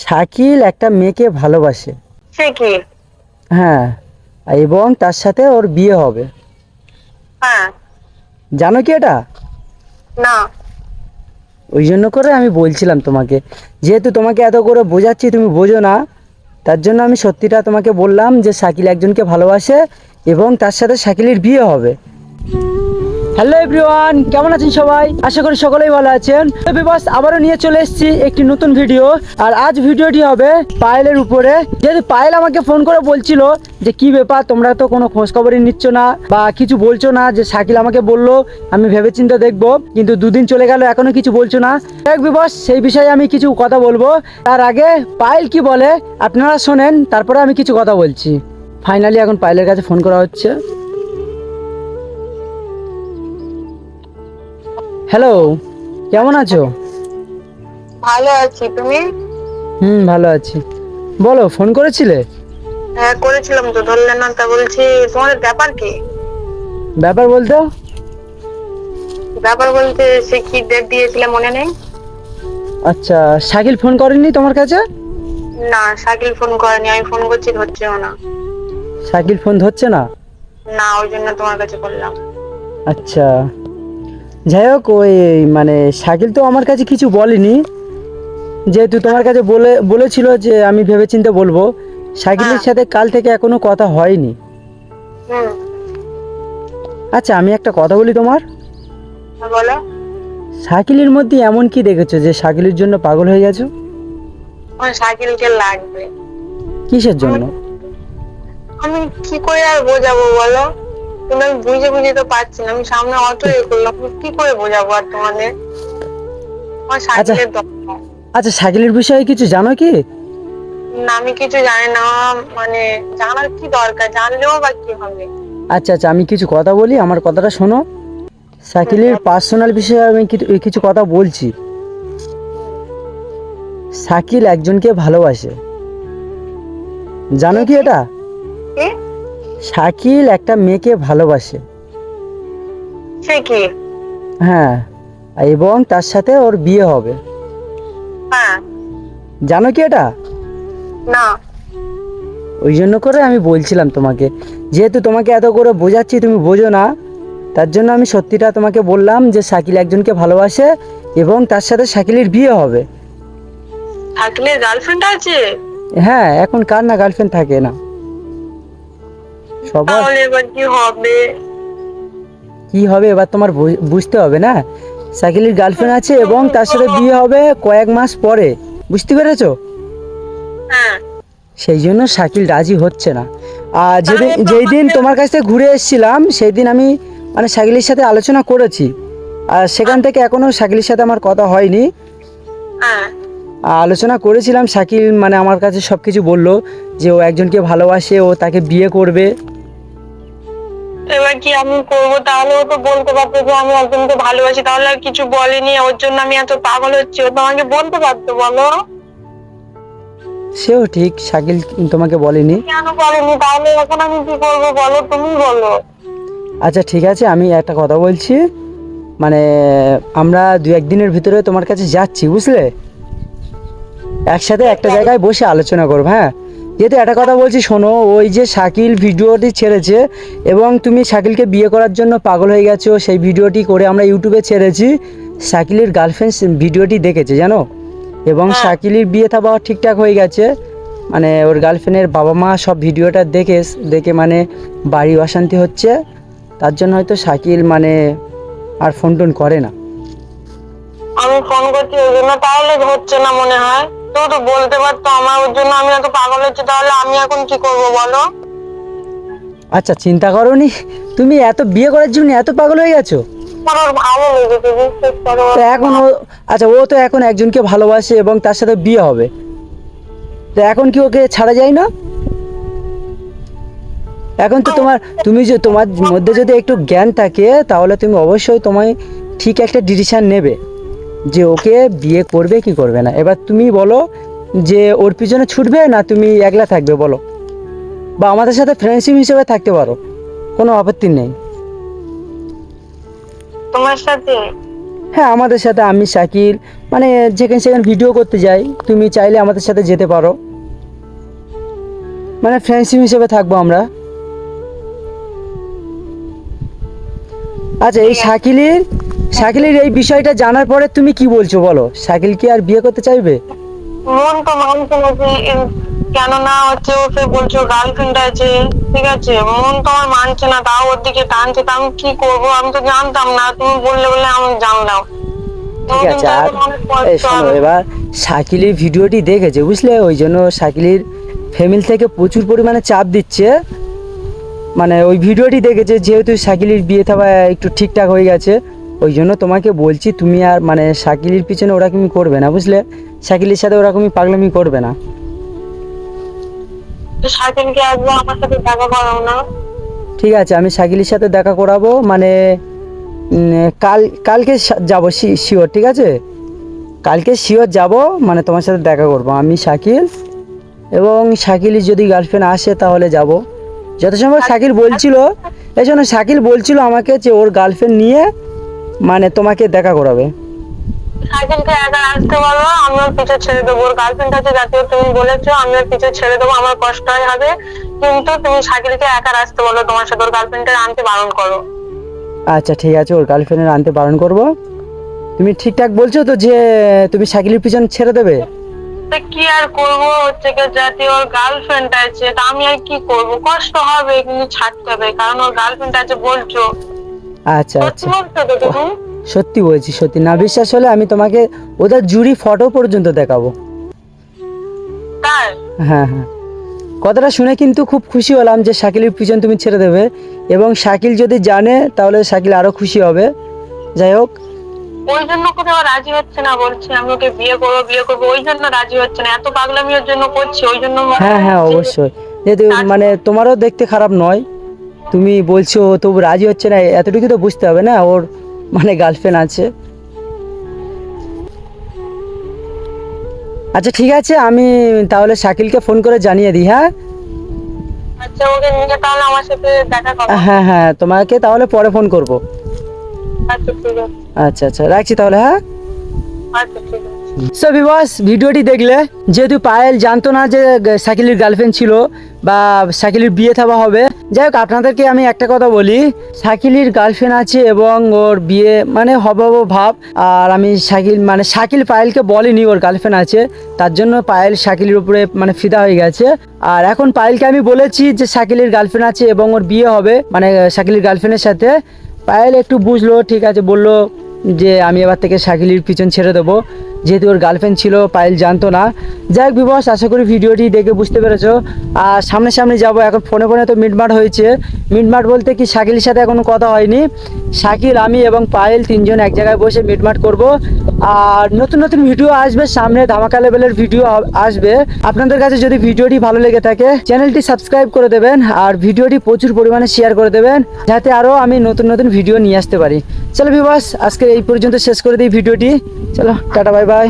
শাকিল একটা মেয়েকে ভালোবাসে। সে কি? হ্যাঁ এবং তার সাথে ওর বিয়ে হবে। হ্যাঁ। জানো কি এটা? না। ওই জন্য করে আমি বলছিলাম তোমাকে যেহেতু তোমাকে এত করে বোঝাচ্ছি তুমি বোঝো না তার জন্য আমি সত্যিটা তোমাকে বললাম যে শাকিল একজনকে ভালোবাসে এবং তার সাথে শাকিলের বিয়ে হবে। হ্যালো এভরিওয়ান কেমন আছেন সবাই? আশা করি সকলেই ভালো আছেন। বাস আবারও নিয়ে চলে এসেছি একটি নতুন ভিডিও আর আজ ভিডিওটি হবে পায়েলের উপরে। যেহেতু পায়েল আমাকে ফোন করে বলছিল যে, কি ব্যাপার? তোমরা তো কোনো খোঁজ খবরই নিচ্ছ না বা কিছু বলছো না। যে শাকিল আমাকে বলল, আমি ভেবেচিন্তে দেখব, কিন্তু দুদিন চলে গেল, এখনও কিছু বলছো না। এক বিবস সেই বিষয়ে আমি কিছু কথা বলব। তার আগে পায়েল কি বলে? আপনারা শোনেন, তারপরে আমি কিছু কথা বলছি। ফাইনালি এখন পায়েলের কাছে ফোন করা হচ্ছে। হ্যালো কেমন আছো? ভালো আছি তুমি? হুম ভালো আছি। বলো ফোন করেছিলে? হ্যাঁ করেছিলাম তো ধরলে না তা বলছি তোমাদের ব্যাপার কি? ব্যাপার বলতে? ব্যাপার বলতে সে কি ডেট দিয়েছিলে মনে নেই? আচ্ছা শাকিল ফোন করেনি তোমার কাছে? না শাকিল ফোন করেনি আমি ফোন করছি ধরছেও না। শাকিল ফোন ধরছে না? না ওই জন্য তোমার কাছে করলাম। আচ্ছা। যাই হোক ওই মানে শাকিল তো আমার কাছে কিছু বলেনি। যেহেতু তোমার কাছে বলে বলেছিল যে আমি ভেবেচিন্তে বলব শাকিলের হ্যাঁ। সাথে কাল থেকে এখনও কথা হয়নি। আচ্ছা আমি একটা কথা বলি তোমার? হ্যাঁ, বলো। শাকিলের মধ্যে এমন কি দেখেছ যে শাকিলের জন্য পাগল হয়ে গেছো? শাকিলকে লাগবে। কিসের জন্য? আমি কি করে আর বোঝাবো বলো? তুমি আমি বুঝে বুঝে তো পারছি না। আমি সামনে অটো এ করলাম কি করে বোঝাবো আর তোমাদের? আমার শাকিলের দরকার। আচ্ছা শাকিলের বিষয়ে কিছু জানো কি? না আমি কিছু জানি না মানে জানার কি দরকার? জানলেও বা কি হবে? আচ্ছা আচ্ছা আমি কিছু কথা বলি আমার কথাটা শোনো। শাকিলের পার্সোনাল বিষয়ে আমি কিছু কথা বলছি। শাকিল একজনকে ভালোবাসে। জানো কি এটা? শাকিল একটা মেয়েকে ভালোবাসে। সে কি? হ্যাঁ এবং তার সাথে ওর বিয়ে হবে। হ্যাঁ। জানো কি এটা? না। ওই জন্য করে আমি বলছিলাম তোমাকে যেহেতু তোমাকে এত করে বোঝাচ্ছি তুমি বোঝো না তার জন্য আমি সত্যিটা তোমাকে বললাম যে শাকিল একজনকে ভালোবাসে এবং তার সাথে শাকিলের বিয়ে হবে। থাকলে গার্লফ্রেন্ড আছে? হ্যাঁ এখন কার না গার্লফ্রেন্ড থাকে না। সবার? তাহলে এবার কি হবে? কি হবে? এবার তোমার বুঝতে হবে না? শাকিলের গার্লফ্রেন্ড আছে এবং তার সাথে বিয়ে হবে কয়েক মাস পরে। বুঝতে পেরেছ? হ্যাঁ। সেই জন্য শাকিল রাজি হচ্ছে না। আর যেদিন যেই দিন তোমার কাছ থেকে ঘুরে এসেছিলাম সেই দিন আমি মানে শাকিলের সাথে আলোচনা করেছি। আর সেখান থেকে এখনও শাকিলের সাথে আমার কথা হয়নি। হ্যাঁ। আলোচনা করেছিলাম শাকিল মানে আমার কাছে সব কিছু বলল যে ও একজনকে ভালোবাসে ও তাকে বিয়ে করবে। এবার কি আমি করব? তাহলে ও তো বলতে পারতো যে আমি একজনকে ভালোবাসি। তাহলে আর কিছু বলেনি ওর জন্য আমি এত পাগল হচ্ছি। ও তো আমাকে বলতে পারতো বলো। সেও ঠিক শাকিল তোমাকে বলেনি। কেন বলেনি? তাহলে এখন আমি কি করব বলো তুমি বলো। আচ্ছা ঠিক আছে আমি একটা কথা বলছি। মানে আমরা দু একদিনের ভিতরে তোমার কাছে যাচ্ছি বুঝলে? একসাথে একটা জায়গায় বসে আলোচনা করব হ্যাঁ? যেহেতু একটা কথা বলছি শোনো ওই যে শাকিল ভিডিওটি ছেড়েছে এবং তুমি শাকিলকে বিয়ে করার জন্য পাগল হয়ে গেছো সেই ভিডিওটি করে আমরা ইউটিউবে ছেড়েছি। শাকিলের গার্লফ্রেন্ড ভিডিওটি দেখেছে জানো? এবং হ্যাঁ। শাকিলের বিয়ে থাবা ঠিকঠাক হয়ে গেছে। মানে ওর গার্লফ্রেন্ডের বাবা মা সব ভিডিওটা দেখে দেখে মানে বাড়ি অশান্তি হচ্ছে। তার জন্য হয়তো শাকিল মানে আর ফোন টোন করে না। আমি ফোন করছি ওই জন্য। তাহলে হচ্ছে না মনে হয়? তো তো বলতে পারতো আমার ওর জন্য আমি এত পাগল হচ্ছি তাহলে আমি এখন কি করব বলো? আচ্ছা চিন্তা করোনি? তুমি এত বিয়ে করার জন্য এত পাগল হয়ে গেছো? আমার ভালো লেগেছে বিশ্বাস করো। তো এখন ও আচ্ছা ও তো এখন একজনকে ভালোবাসে এবং তার সাথে বিয়ে হবে। তো এখন কি ওকে ছাড়া যায় না? এখন তো তোমার তুমি যে তোমার মধ্যে যদি একটু জ্ঞান থাকে তাহলে তুমি অবশ্যই তোমায় ঠিক একটা ডিসিশন নেবে। যে ওকে বিয়ে করবে কি করবে না। এবার তুমি বলো যে ওর পিছনে ছুটবে না তুমি একলা থাকবে বলো? বা আমাদের সাথে ফ্রেন্ডশিপ হিসেবে থাকতে পারো কোনো আপত্তি নেই। তোমার সাথে? হ্যাঁ আমাদের সাথে আমি শাকিল মানে যেখানে সেখানে ভিডিও করতে যাই তুমি চাইলে আমাদের সাথে যেতে পারো। মানে ফ্রেন্ডশিপ হিসেবে থাকব আমরা। আচ্ছা এই শাকিলের শাকিলের এই বিষয়টা জানার পরে তুমি কি বলছো বলো? শাকিল কি আর বিয়ে করতে চাইবে? মন তো মানছে না যে কেননা হচ্ছে ওকে বলছো গার্লফ্রেন্ড আছে ঠিক আছে? মন তো আমার মানছে না তাও ওর দিকে টানছে তা আমি কি করব? আমি তো জানতাম না তুমি বললে বলে আমি জানলাম। ঠিক আছে আর শোনো এবার শাকিলের ভিডিওটি দেখেছে বুঝলে? ওই জন্য শাকিলের ফ্যামিলি থেকে প্রচুর পরিমাণে চাপ দিচ্ছে। মানে ওই ভিডিওটি দেখেছে যেহেতু শাকিলের বিয়ে থাবা একটু ঠিকঠাক হয়ে গেছে। ওই জন্য তোমাকে বলছি তুমি আর মানে শাকিলের পিছনে ওরকমই করবে না বুঝলে? শাকিলের সাথে ওরকমই পাগলামি করবে না। আসব আমার সাথে দেখা করাও না। ঠিক আছে আমি শাকিলের সাথে দেখা করাবো মানে কাল কালকে যাব শিওর ঠিক আছে? কালকে শিওর যাব মানে তোমার সাথে দেখা করব আমি শাকিল এবং শাকিলের যদি গার্লফ্রেন্ড আসে তাহলে যাব। যত সময় শাকিল বলছিল এই জন্য শাকিল বলছিল আমাকে যে ওর গার্লফ্রেন্ড নিয়ে মানে তোমাকে দেখা করাবে। একা আসতে বলো পিছু ছেড়ে দেবো। ওর গার্লফ্রেন্ড আছে জাতীয় তুমি বলেছ পিছু ছেড়ে দেবো আমার কষ্ট হবে। কিন্তু তুমি সাইকেলকে একা আসতে বলো তোমার সাথে ওর গার্লফ্রেন্ডের আনতে বারণ করো। আচ্ছা ঠিক আছে ওর গার্লফ্রেন্ডের আনতে বারণ করব। তুমি ঠিকঠাক বলছো তো যে তুমি শাকিলের পিছন ছেড়ে দেবে? তো কি আর করব? হচ্ছে কি জাতীয় ওর গার্লফ্রেন্ড আছে তা আমি আর কি করব? কষ্ট হবে কিন্তু ছাড়তে হবে কারণ ওর গার্লফ্রেন্ড আছে বলছো। আচ্ছা সত্যি আচ্ছা সত্যি বলছি সত্যি। না বিশ্বাস হলে আমি তোমাকে ওদের জুরি ফটো পর্যন্ত দেখাবো। হ্যাঁ হ্যাঁ। কথাটা শুনে কিন্তু খুব খুশি হলাম যে শাকিলের পিছন তুমি ছেড়ে দেবে। এবং শাকিল যদি জানে তাহলে শাকিল আরও খুশি হবে। যাই হোক। ওই জন্য করে ও রাজি হচ্ছে না বলছে। আমি ওকে বিয়ে করব বিয়ে করব। ওই জন্য রাজি হচ্ছে না। এত পাগলামি ওর জন্য করছি ওই জন্য হ্যাঁ হ্যাঁ অবশ্যই। যেহেতু মানে তোমারও দেখতে খারাপ নয়। তুমি বলছো তবু রাজি হচ্ছে না এতটুকু তো বুঝতে হবে না ওর মানে গার্লফ্রেন্ড আছে। আচ্ছা ঠিক আছে আমি তাহলে শাকিলকে ফোন করে জানিয়ে দিই হ্যাঁ? আচ্ছা ওকে নিয়ে তাহলে আমার সাথে দেখা করো। হ্যাঁ হ্যাঁ তোমাকে তাহলে পরে ফোন করব। আচ্ছা আচ্ছা আচ্ছা রাখছি তাহলে হ্যাঁ? আচ্ছা ঠিক আছে। সো বিবাস ভিডিওটি দেখলে, যেহেতু পায়েল জানতো না যে শাকিলের গার্লফ্রেন্ড ছিল বা শাকিলের বিয়ে থাবা হবে, যাই হোক, আপনাদেরকে আমি একটা কথা বলি। শাকিলের গার্লফ্রেন্ড আছে এবং ওর বিয়ে মানে হবে হবে ভাব, আর আমি শাকিল মানে শাকিল পায়েলকে বলিনি ওর গার্লফ্রেন্ড আছে, তার জন্য পায়েল শাকিলের উপরে মানে ফিদা হয়ে গেছে। আর এখন পায়েলকে আমি বলেছি যে, শাকিলের গার্লফ্রেন্ড আছে এবং ওর বিয়ে হবে মানে শাকিলের গার্লফ্রেন্ডের সাথে। পায়েল একটু বুঝলো, ঠিক আছে, বলল যে, আমি এবার থেকে শাকিলির পিছন ছেড়ে দেবো। যেহেতু ওর গার্লফ্রেন্ড ছিল, পায়েল জানতো না। যাই হোক বিবস আশা করি ভিডিওটি দেখে বুঝতে পেরেছ। আর সামনে সামনে যাব, এখন ফোনে ফোনে তো মিটমাট হয়েছে। মিটমাট বলতে কি, শাকিলের সাথে এখনও কথা হয়নি। শাকিল, আমি এবং পায়েল তিনজন এক জায়গায় বসে মিটমাট করব। আর নতুন নতুন ভিডিও আসবে, সামনে ধামাকা লেভেলের ভিডিও আসবে। আপনাদের কাছে যদি ভিডিওটি ভালো লেগে থাকে, চ্যানেলটি সাবস্ক্রাইব করে দেবেন আর ভিডিওটি প্রচুর পরিমাণে শেয়ার করে দেবেন, যাতে আরও আমি নতুন নতুন ভিডিও নিয়ে আসতে পারি। চলো বিবাস আজকে এই পর্যন্ত শেষ করে দিই ভিডিওটি। চলো, টাটা বাই বাই